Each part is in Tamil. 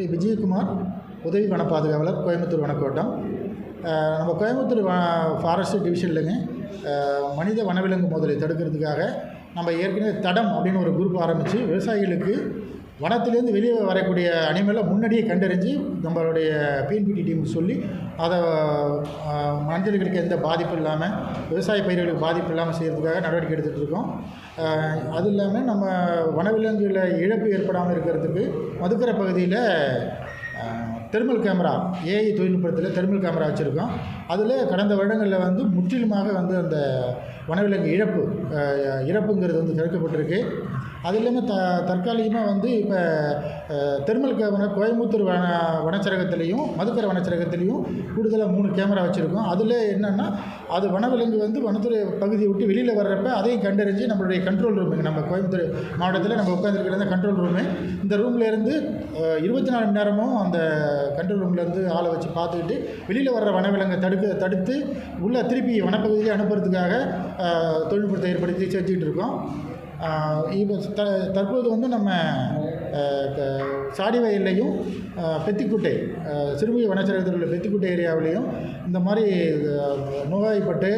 பி. விஜயகுமார் உதவி வன பாதுகாவலர் கோயம்புத்தூர் வனக்கோட்டம். நம்ம கோயம்புத்தூர் வ ஃபாரஸ்ட் டிவிஷன்லங்க மனித வனவிலங்கு மோதலை தடுக்கிறதுக்காக நம்ம ஏற்கனவே தடம் அப்படின்னு ஒரு குரூப் ஆரம்பித்து விவசாயிகளுக்கு வனத்திலேருந்து வெளியே வரக்கூடிய அனிமலை முன்னாடியே கண்டறிஞ்சு நம்மளுடைய பிஎன்பிடி டீமுக்கு சொல்லி அதை மனிதர்களுக்கு எந்த பாதிப்பும் இல்லாமல் விவசாய பயிர்களுக்கு பாதிப்பு இல்லாமல் செய்கிறதுக்காக நடவடிக்கை எடுத்துகிட்டு இருக்கோம். அது இல்லாமல் நம்ம வனவிலங்குகளை இழப்பு ஏற்படாமல் இருக்கிறதுக்கு மதுக்கரை பகுதியில் தெர்மல் கேமரா ஏஐ தொழில்நுட்பத்தில் தெர்மல் கேமரா வச்சுருக்கோம். அதில் கடந்த வருடங்களில் வந்து முற்றிலுமாக வந்து அந்த வனவிலங்கு இழப்பு இறப்புங்கிறது வந்து தடுக்கப்பட்டிருக்கு. அது இல்லாமல் த தற்காலிகமாக வந்து இப்போ தெர்மல் கேமரா கோயம்புத்தூர் வன வனச்சரகத்துலேயும் மதுக்கரை வனச்சரகத்துலேயும் கூடுதலாக மூணு கேமரா வச்சுருக்கோம். அதில் என்னென்னா அது வனவிலங்கு வந்து வனத்துறை பகுதியை விட்டு வெளியில் வர்றப்ப அதையும் கண்டறிஞ்சு நம்மளுடைய கண்ட்ரோல் ரூமுங்க நம்ம கோயம்புத்தூர் மாவட்டத்தில் நம்ம உட்காந்துருக்கிற கண்ட்ரோல் ரூமு இந்த ரூம்லேருந்து இருபத்தி நாலு மணி நேரமும் அந்த கண்ட்ரோல் ரூம்லேருந்து ஆளை வச்சு பார்த்துக்கிட்டு வெளியில் வர்ற வனவிலங்கை தடுக்க தடுத்து உள்ளே திருப்பி வனப்பகுதியை அனுப்புறதுக்காக தொழில்நுட்பத்தை ஏற்படுத்தி செஞ்சுட்டு இருக்கோம். இப்போ த தற்போது வந்து நம்ம சாடி வயல்லையும் பெத்திக்குட்டை சிறுமிய வனச்சரகத்தில் உள்ள பெத்திக்குட்டை ஏரியாவிலையும் இந்த மாதிரி நோயாய்ப்பட்டு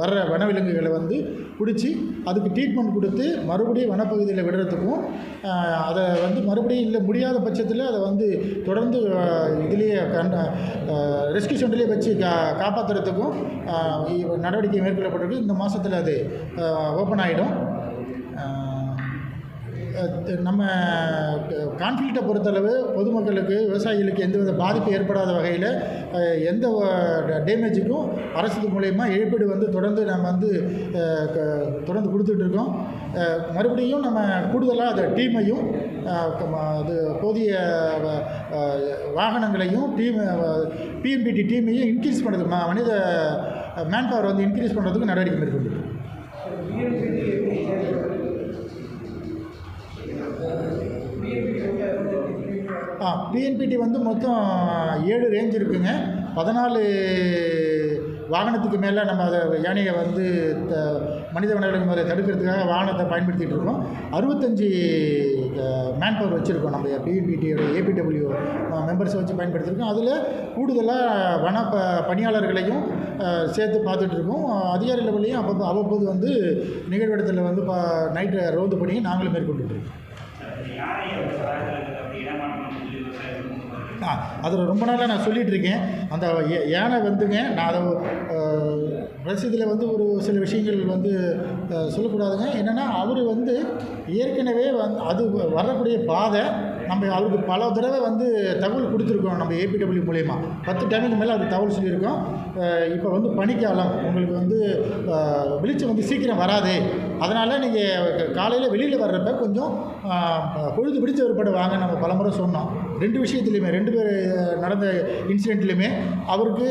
வர்ற வனவிலங்குகளை வந்து பிடிச்சி அதுக்கு ட்ரீட்மெண்ட் கொடுத்து மறுபடியும் வனப்பகுதியில் விடுறதுக்கும் அதை வந்து மறுபடியும் இல்லை முடியாத பட்சத்தில் அதை வந்து தொடர்ந்து இதுலேயே கண் ரெஸ்கியூ சென்டர்லேயே வச்சு கா காப்பாற்றுறதுக்கும் நடவடிக்கை மேற்கொள்ளப்பட்டிருக்கு. இந்த மாதத்தில் அது ஓப்பன் ஆகிடும் நம்ம கான்ஃப்ளிக்ட்டை பொறுத்தளவு பொதுமக்களுக்கு விவசாயிகளுக்கு எந்தவித பாதிப்பு ஏற்படாத வகையில் எந்த டேமேஜுக்கும் அரசு மூலயமா இழப்பீடு வந்து தொடர்ந்து நம்ம வந்து க- தொடர்ந்து கொடுத்துட்ருக்கோம் மறுபடியும் நம்ம கூடுதலாக அந்த டீமையும் இது அது போதிய வாகனங்களையும் டீம் பிஎம்பிடி டீமையும் இன்க்ரீஸ் பண்ணுறது மனித மேன் பவர் வந்து இன்க்ரீஸ் பண்ணுறதுக்கு நடவடிக்கை மேற்கொண்டு ஆ பிஎன்பிடி வந்து மொத்தம் ஏழு ரேஞ்ச் இருக்குங்க. பதினாலு வாகனத்துக்கு மேலே நம்ம அதை யானையை வந்து த மனித வனவிலங்கு முறையை தடுக்கிறதுக்காக வாகனத்தை பயன்படுத்திகிட்டு இருக்கோம். அறுபத்தஞ்சி மேன் பவர் வச்சுருக்கோம் நம்ம பிஎன்பிடியோட ஏபிடபிள்யூ மெம்பர்ஸை வச்சு பயன்படுத்தியிருக்கோம் அதில் கூடுதலாக வன ப பணியாளர்களையும் சேர்த்து பார்த்துட்ருக்கோம் அதிகாரி லெவல்லையும் அப்பப்போ அவ்வப்போது வந்து நிகழ்விடத்தில் வந்து பா நைட்டு ரோந்து பணியை நாங்களும் மேற்கொண்டுட்டு நான் ஆ அதில் ரொம்ப நாளாக நான் சொல்லிகிட்டு இருக்கேன். அந்த யானை வந்துங்க நான் அதை ரசீதில் வந்து ஒரு சில விஷயங்கள் வந்து சொல்லக்கூடாதுங்க. என்னென்னா அவர் வந்து ஏற்கனவே வந் அது வரக்கூடிய பாதை நம்ம அவருக்கு பல தடவை வந்து தகவல் கொடுத்துருக்கோம் நம்ம ஏபிடபிள்யூ மூலயமா. பத்து டைமுக்கு மேலே அது தகவல் சொல்லியிருக்கோம். இப்போ வந்து பனிக்காலம் உங்களுக்கு வந்து வெளிச்சம் வந்து சீக்கிரம் வராது. அதனால் நீங்கள் காலையில் வெளியில் வர்றப்ப கொஞ்சம் பொழுது பிடிச்ச ஒருபட வாங்க நம்ம பலமுறை சொன்னோம். ரெண்டு விஷயத்துலையுமே ரெண்டு பேர் நடந்த இன்சிடெண்ட்லையுமே அவருக்கு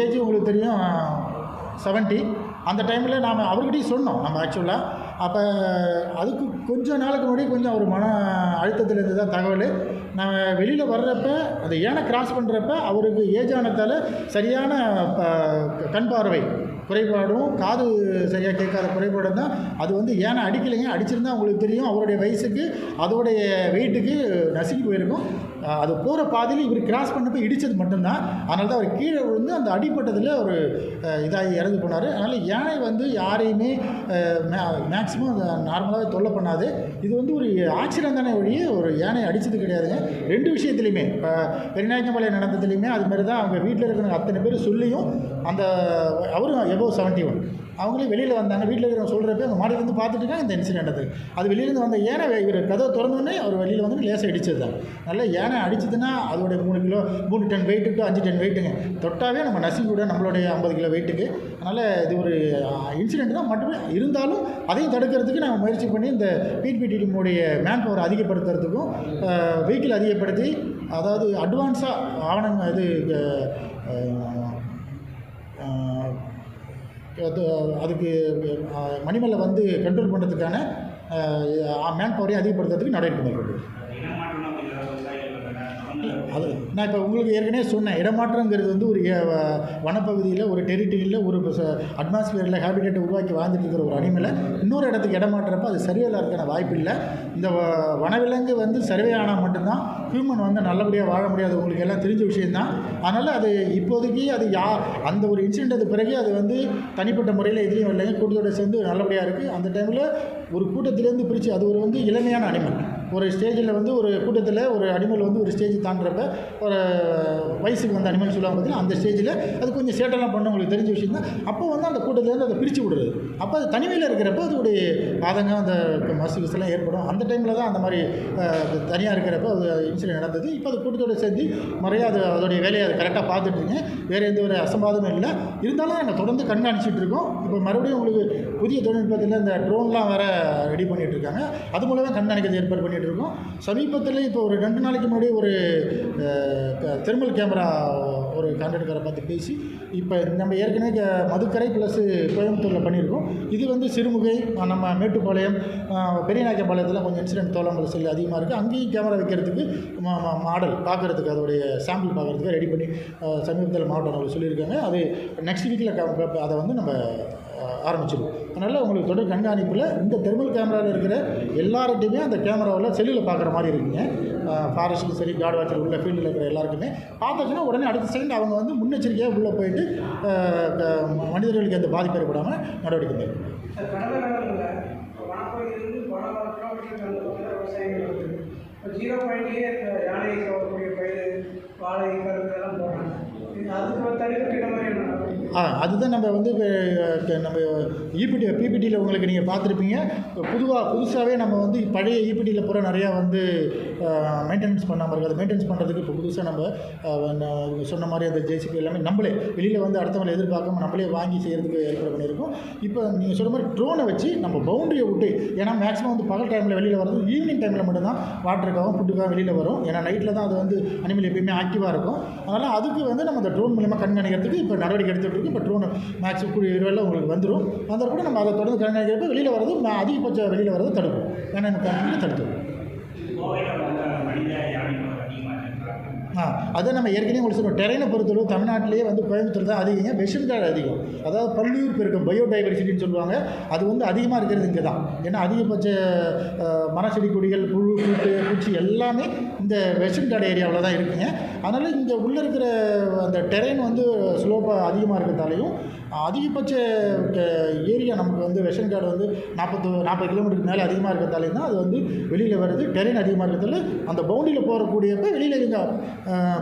ஏஜ் உங்களுக்கு தெரியும் செவன்ட்டி அந்த டைமில் நாம் அவர்கிட்டையும் சொன்னோம் நம்ம ஆக்சுவலாக அப்போ அதுக்கு கொஞ்சம் நாளுக்கு முன்னாடி கொஞ்சம் அவர் மன அழுத்தத்தில் இருந்து தான் தகவல். நான் வெளியில் வர்றப்ப அந்த ஏனை கிராஸ் பண்ணுறப்ப அவருக்கு ஏஜ் ஆனதால் சரியான ப- கண் பார்வை குறைபாடும் காது சரியாக கேட்காத குறைபாடும் தான். அது வந்து ஏன்னா அடிக்கலைங்க. அடிச்சிருந்தா உங்களுக்கு தெரியும். அவருடைய வயசுக்கு அதோடைய வெயிட்டுக்கு நசுங்கி போயிருக்கும். அது போகிற பாதையில் இவர் கிராஸ் பண்ணப்போ இடித்தது மட்டும்தான். அதனால தான் அவர் கீழே விழுந்து அந்த அடிப்பட்டதில் ஒரு இதாகி இறந்து போனார். அதனால் யானை வந்து யாரையுமே மேக்ஸிமம் நார்மலாகவே தொல்லை பண்ணாது. இது வந்து ஒரு ஆச்சரியம் தானே ஒழிய ஒரு யானை அடித்தது கிடையாதுங்க. ரெண்டு விஷயத்துலையுமே இப்போ பெருநாயக்கம்பாளையம் நடந்ததுலையுமே அது மாதிரி தான் அவங்க வீட்டில் இருக்கிற அத்தனை பேர் சொல்லியும் அந்த அவரும் எபோவ் செவன்ட்டி ஒன் அவங்களே வெளியில் வந்தாங்க. வீட்டில் இருக்கிறவங்க சொல்கிறப்ப அந்த மாடியில இருந்து பார்த்துட்டு இருக்காங்க இந்த இன்சிடென்ட் அது. அது வெளியிலேருந்து வந்த யானை இவர் கதவை திறந்தோடனே அவர் வெளியில் வந்து லேசாக இடிச்சது தான். நல்லா யானை அடிச்சதுன்னா அதோடைய மூணு கிலோ மூணு டன் வெயிட்டு டு அஞ்சு டன் வெயிட்டுங்க தொட்டாவே நம்ம நசுங்கி கூட நம்மளுடைய ஐம்பது கிலோ வெயிட்டுக்கு அதனால் இது ஒரு இன்சிடென்ட் தான். மட்டுமே இருந்தாலும் அதையும் தடுக்கிறதுக்கு நாங்கள் முயற்சி பண்ணி இந்த பிபிடி டீமுடைய மேன் பவர் அதிகப்படுத்துறதுக்கும் வெஹிக்கிள் அதிகப்படுத்தி அதாவது அட்வான்ஸாக ஆவணம் இது அதுக்கு மணிமலை வந்து கண்ட்ரோல் பண்ணுறதுக்கான மேன் பவரையும் அதிகப்படுத்துறதுக்கு நடவடிக்கை மேற்கொண்டு அது நான் இப்போ உங்களுக்கு ஏற்கனவே சொன்னேன். இடமாற்றங்கிறது வந்து ஒரு வனப்பகுதியில் ஒரு டெரிட்டரியில் ஒரு அட்மாஸ்பியரில் ஹேபிடேட்டை உருவாக்கி வாழ்ந்துட்டு இருக்கிற ஒரு அனிமலை இன்னொரு இடத்துக்கு இடமாற்றப்ப அது சர்வேல இருக்கான வாய்ப்பு இல்லை. இந்த வ- வனவிலங்கு வந்து சர்வே ஆனால் மட்டும்தான் ஹியூமன் வந்து நல்லபடியாக வாழ முடியாது. உங்களுக்கு எல்லாம் தெரிஞ்ச விஷயம்தான். அதனால் அது இப்போதைக்கு அது யா அந்த ஒரு இன்சிடென்ட் அது பிறகு அது வந்து தனிப்பட்ட முறையில் எதுலேயும் இல்லைங்க. கூட்டத்தோட சேர்ந்து நல்லபடியாக இருக்குது அந்த டைமில் ஒரு கூட்டத்திலேருந்து பிரித்து அது ஒரு வந்து இளமையான அனிமல் ஒரு ஸ்டேஜில் வந்து ஒரு கூட்டத்தில் ஒரு அனிமல் வந்து ஒரு ஸ்டேஜ் தாண்டுறப்ப ஒரு வயசுக்கு வந்து அனிமல் சொல்லுவாங்க பார்த்தீங்கன்னா அந்த ஸ்டேஜில் அது கொஞ்சம் சேட்டெல்லாம் பண்ண உங்களுக்கு தெரிஞ்ச விஷயம் தான். அப்போ வந்து அந்த கூட்டத்திலேருந்து அதை பிரித்து விடுறது. அப்போ அது தனிமையில் இருக்கிறப்ப அதோடைய ஆதங்கம் அந்த மசுகிசெல்லாம் ஏற்படும். அந்த டைமில் தான் அந்த மாதிரி தனியாக இருக்கிறப்ப அது இன்சிடென்ட் நடந்தது. இப்போ அது கூட்டத்தோட சேர்ந்து முறையாக அது அதோடைய வேலையை அது கரெக்டாக பார்த்துட்டு வேறு எந்த ஒரு அசம்பாதமும் இல்லை. இருந்தாலும் நாங்கள் தொடர்ந்து கண்காணிச்சிட்டு இருக்கோம். இப்போ மறுபடியும் உங்களுக்கு புதிய தொழில்நுட்பத்தில் இந்த ட்ரோன்லாம் வேறு ரெடி பண்ணிகிட்டு இருக்காங்க. அது மூலமாக கண்காணிக்கிறது ஏற்பாடு பண்ணிட்டு இருக்கோம் சமீபத்தில் இப்போ ஒரு ரெண்டு நாளைக்கு முன்னாடி ஒரு தெர்மல் கேமரா ஒரு கான்ட்ராக்டரை பார்த்து பேசி இப்போ நம்ம ஏற்கனவே மதுக்கரை ப்ளஸ்ஸு கோயம்புத்தூரில் பண்ணியிருக்கோம் இது வந்து சிறுமுகை நம்ம மேட்டுப்பாளையம் பெரியநாயக்கம்பாளையத்தில் கொஞ்சம் இன்சிடென்ட் தோளங்கள் செல் அதிகமாக இருக்குது அங்கேயும் கேமரா வைக்கிறதுக்கு மா- மாடல் பார்க்குறதுக்கு அதோடைய சாம்பிள் பார்க்குறதுக்கு ரெடி பண்ணி சமீபத்தில் மாவட்டம் சொல்லியிருக்காங்க. அது நெக்ஸ்ட் வீக்கில் அதை வந்து நம்ம ஆரம்பிச்சிடும். அதனால் உங்களுக்கு தொடர் கண்காணிப்பில் இந்த தெர்மல் கேமராவில் இருக்கிற எல்லார்ட்டையுமே அந்த கேமராவில் செல்லில் பார்க்குற மாதிரி இருக்குங்க. ஃபாரஸ்ட்டும் சரி கார்டு வாட்சர் உள்ள ஃபீல்டில் இருக்கிற எல்லாருக்குமே. பார்த்தாச்சுன்னா உடனே அடுத்த செகண்ட் அவங்க வந்து முன்னெச்சரிக்கையாக உள்ளே போயிட்டு மனிதர்களுக்கு எந்த பாதிப்பு ஏற்படாமல் நடவடிக்கை மேற்கொள்ளும். ஜீரோ பாயிண்ட்லேயே யானை கவரக்கூடிய பயிர் வாழை கரும்பு இதெல்லாம் போடுறாங்க இது அதுக்கு தடுக்கிறதுக்கு இந்த மாதிரி என்ன நடவடிக்கை? ஆ அதுதான் நம்ம வந்து நம்ம இபிடி பிபிடியில் உங்களுக்கு நீங்கள் பார்த்துருப்பீங்க. பொதுவாக புதுசாகவே நம்ம வந்து பழைய இபிடியில் பூரா நிறையா வந்து மெயின்டெனன்ஸ் பண்ணாமல் இருக்குது அதை மெயின்டெனன்ஸ் பண்ணுறதுக்கு இப்போ புதுசாக நம்ம சொன்ன மாதிரி அந்த ஜேசிபி எல்லாமே நம்மளே வெளியில் வந்து அடுத்தவங்களை எதிர்பார்க்காம நம்மளே வாங்கி செய்கிறதுக்கு ஏற்பாடு பண்ணியிருக்கோம். இப்போ நீங்கள் சொன்ன மாதிரி ட்ரோனை வச்சு நம்ம பவுண்டரியை விட்டு ஏன்னா மேக்ஸிமம் வந்து பகல் டைமில் வெளியில் வர்றது ஈவினிங் டைமில் மட்டும்தான் வாட்டருக்காகவும் ஃபுட்டுக்காகவும் வெளியில் வரும். ஏன்னா நைட்டில் தான் அது வந்து அனிமல் எப்பயுமே ஆக்டிவாக இருக்கும். அதனால் அதுக்கு வந்து நம்ம அந்த ட்ரோன் மூலிமா கண்காணிக்கிறதுக்கு இப்போ நடவடிக்கை எடுத்துகிட்டு இருக்குது இப்போ ட்ரோன் மேக்ஸிமம் கூடிய விரைவில் உங்களுக்கு வந்துடும் வந்தால் கூட நம்ம அதை தொடர்ந்து கண்காணிக்கிறப்ப வெளியில் வர்றது ம- அதிகபட்ச வெளியில் வர்றது தடுக்கும். ஏன்னா எனக்கு கண்காணிக்க தடுத்துடும் கோவையில் வந்து மனித யானைகள் அதிகமாக இருக்கிறாங்க ஆ அதை நம்ம ஏற்கனவே உங்களுக்கு சொல்லுவோம் டெரைனை பொறுத்தளவு தமிழ்நாட்டிலேயே வந்து கோயம்புத்தூர் தான் அதிகங்க வெஷன்காடு அதிகம். அதாவது பல்லுயிர் பெருக்கம் பயோடைவர்சிட்டின்னு சொல்லுவாங்க. அது வந்து அதிகமாக இருக்கிறது இங்கே தான் ஏன்னா அதிகபட்ச மரச்செடி கொடிகள் புழு பூட்டு பூச்சி எல்லாமே இந்த வெஷன்காடு ஏரியாவில் தான் இருக்குங்க. அதனால் இங்கே உள்ளே இருக்கிற அந்த டெரைன் வந்து ஸ்லோப்பாக அதிகமாக இருக்கிறதாலையும் அதிகபட்ச ஏரியா நமக்கு வந்து வெஷன் கார்டு வந்து நாற்பத்து நாற்பது கிலோமீட்டருக்கு மேலே அதிகமாக இருக்கிறதாலே தான் அது வந்து வெளியில் வருது டெரெயின் அதிகமாக இருக்கிறதால அந்த பவுண்டியில் போகக்கூடியப்ப வெளியில் இங்கே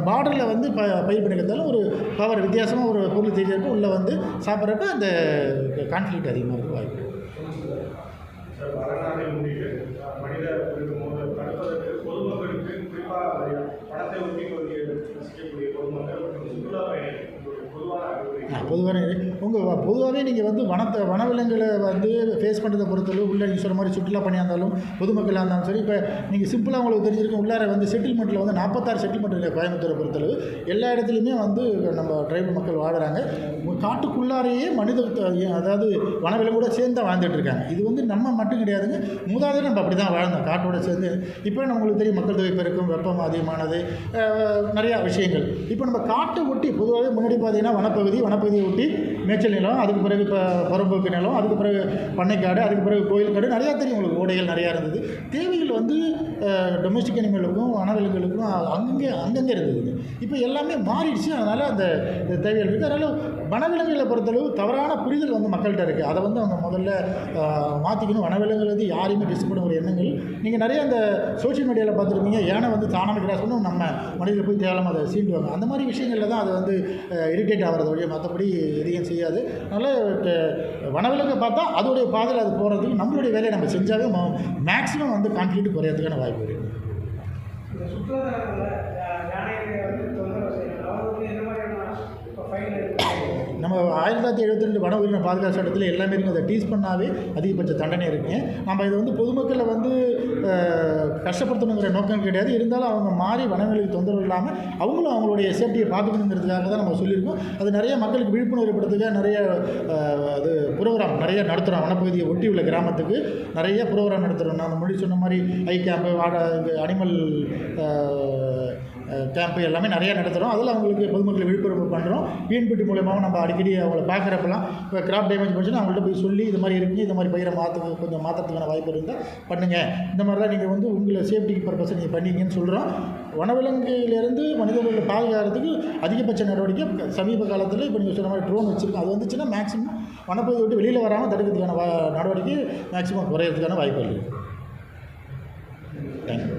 பார்டரில் வந்து ப பயிர் பண்ணிக்கிறதால ஒரு பவர் வித்தியாசமாக ஒரு பொருள் தெரிஞ்சப்போ உள்ளே வந்து சாப்பிட்றப்ப அந்த கான்ஃப்ளிக்ட் அதிகமாக இருக்க வாய்ப்பு இருக்கு. சார் வரலாறை முன்னிட்டு மனித இருக்கும்போது தடுப்பதற்கு பொதுமக்களுக்கு குறிப்பாக பணத்தை ஒட்டி செய்யக்கூடிய பொதுமக்கள் மற்றும் சுற்றுலா பயணிகள் உங்களுடைய பொதுவான அறிவுரை ஆ பொதுவாக உங்கள் பொதுவாகவே நீங்கள் வந்து வனத்தை வனவிலங்குகளை வந்து ஃபேஸ் பண்ணுறதை பொறுத்தளவு உள்ள நீங்கள் சொல்கிற மாதிரி சுற்றுலா பணியாக இருந்தாலும் பொதுமக்களாக இருந்தாலும் சரி இப்போ நீங்கள் சிம்பிளாக உங்களுக்கு தெரிஞ்சிருக்கும் உள்ளார வந்து செட்டில்மெண்ட்டில் வந்து நாற்பத்தாறு செட்டில்மெண்ட் இருக்குது கோயம்புத்தூரை பொறுத்தளவு. எல்லா இடத்துலையுமே வந்து நம்ம ட்ரைபல் மக்கள் வாழுறாங்க. காட்டுக்குள்ளாரையே மனித அதாவது வனவிலங்கோட சேர்ந்து தான் வாழ்ந்துட்டு இருக்காங்க. இது வந்து நம்ம மட்டும் கிடையாதுங்க. மூதாதையர் நம்ம அப்படி தான் வாழ்ந்தோம் காட்டோட சேர்ந்து. இப்போ நம்மளுக்கு தெரியும் மக்கள் தொகை பெருக்கும் வெப்பம் அதிகமானது நிறையா விஷயங்கள். இப்போ நம்ம காட்டை ஒட்டி பொதுவாகவே முன்னாடி பார்த்தீங்கன்னா வனப்பகுதி வனப்பகுதியை ஒட்டி மேய்ச்சல் நிலம் அதுக்கு பிறகு இப்போ பரம்புக்கு நிலம் அதுக்கு பிறகு பண்ணைக்காடு அதுக்கு பிறகு கோயில் காடு நிறையா தெரியும் உங்களுக்கு ஓடைகள் நிறையா இருந்தது. தேவைகள் வந்து டொமஸ்டிக் அனிமலுக்கும் வனவிலங்குகளுக்கும் அங்கங்கே அங்கங்கே இருந்ததுங்க இப்போ எல்லாமே மாறிடுச்சு. அதனால் அந்த தேவைகள் இருக்குது அதனால் வனவிலங்குகளை பொறுத்தளவு தவறான புரிதல் வந்து மக்கள்கிட்ட இருக்குது அதை வந்து அவங்க முதல்ல மாற்றிக்கணும் வனவிலங்குகள் வந்து யாரையுமே டிஸ்டர்ப் ஒரு எண்ணங்கள். நீங்கள் நிறைய அந்த சோஷியல் மீடியாவில் பார்த்துருப்பீங்க. ஏன்னா வந்து தானாக கிராஸ் பண்ணும் நம்ம மனிதர்கள் போய் தேவையில்லாம அதை சீண்டுவாங்க. அந்த மாதிரி விஷயங்களில் தான் அது வந்து இரிட்டேட் ஆகிறது வழியாக மற்றபடி எதையும் செய்யாது. அதனால் வனவிலங்கை பார்த்தா அதோடைய பாதையில் அது போகிறதுக்கு நம்மளுடைய வேலையை நம்ம செஞ்சாவே மேக்ஸிமம் வந்து கான்ஃப்ளிக்ட் குறையிறதுக்கான வாய்ப்பு இருக்குது இந்த சுற்றுலாத்தலங்களில் யானைகளை வந்து தொந்தரவு செய்யணும் அவங்க வந்து என்ன மாதிரியான இப்போ ஃபைன் எடுக்கிறாங்க நம்ம ஆயிரத்தி தொள்ளாயிரத்தி எழுபத்தி ரெண்டு வன உயிரின பாதுகாப்பு சட்டத்தில் எல்லாமே இருக்கும். அதை டீஸ் பண்ணாவே அதிகபட்ச தண்டனை இருக்குங்க நம்ம இதை வந்து பொதுமக்களை வந்து கஷ்டப்படுத்தணுங்கிற நோக்கம் கிடையாது. இருந்தாலும் அவங்க மாறி வனவிலைக்கு தொந்தரவு இல்லாமல் அவங்களும் அவங்களுடைய சேஃப்டியை பார்த்துக்கணுங்கிறதுக்காக தான் நம்ம சொல்லியிருக்கோம். அது நிறைய மக்களுக்கு விழிப்புணர்வு படுத்துக்க நிறைய அது ப்ரோக்ராம் நிறைய நடத்துகிறோம் வனப்பகுதியை ஒட்டி உள்ள கிராமத்துக்கு நிறைய ப்ரோக்ராம் நடத்துகிறோம் நான் மொழி சொன்ன மாதிரி ஐ கேம்பு வாட இது அனிமல் கேம்ப்பு எல்லாமே நிறையா நடத்துகிறோம் அதில் அவங்களுக்கு பொதுமக்கள் விழிப்புணர்வு பண்ணுறோம் பிஎன்பிடி மூலயமாவும் நம்ம அடிக்கடி அவங்கள பார்க்குறப்பெல்லாம் இப்போ கிராப் டேமேஜ் பண்ணுச்சுன்னா அவங்கள்ட்ட போய் சொல்லி இது மாதிரி இருக்குங்க இது மாதிரி பயிரை மாற்ற கொஞ்சம் மாற்றுறதுக்கான வாய்ப்பு இருந்தால் பண்ணுங்கள் இந்த மாதிரிலாம் நீங்கள் வந்து உங்களை சேஃப்டிக்கு பர்பஸை நீங்கள் பண்ணீங்கன்னு சொல்கிறோம் வனவிலங்குலேருந்து மனிதர்களை பாதுகாக்கிறதுக்கு அதிகபட்ச நடவடிக்கை சமீப காலத்தில் இப்போ நீங்கள் சொன்ன மாதிரி ட்ரோன் வச்சுருக்கோம். அது வந்துச்சுன்னா மேக்ஸிமம் வனப்பகுதி விட்டு வெளியில் வராமல் தடுக்கிறதுக்கான வா நடவடிக்கை மேக்ஸிமம் குறையிறதுக்கான வாய்ப்பு இருக்குது தேங்க்யூ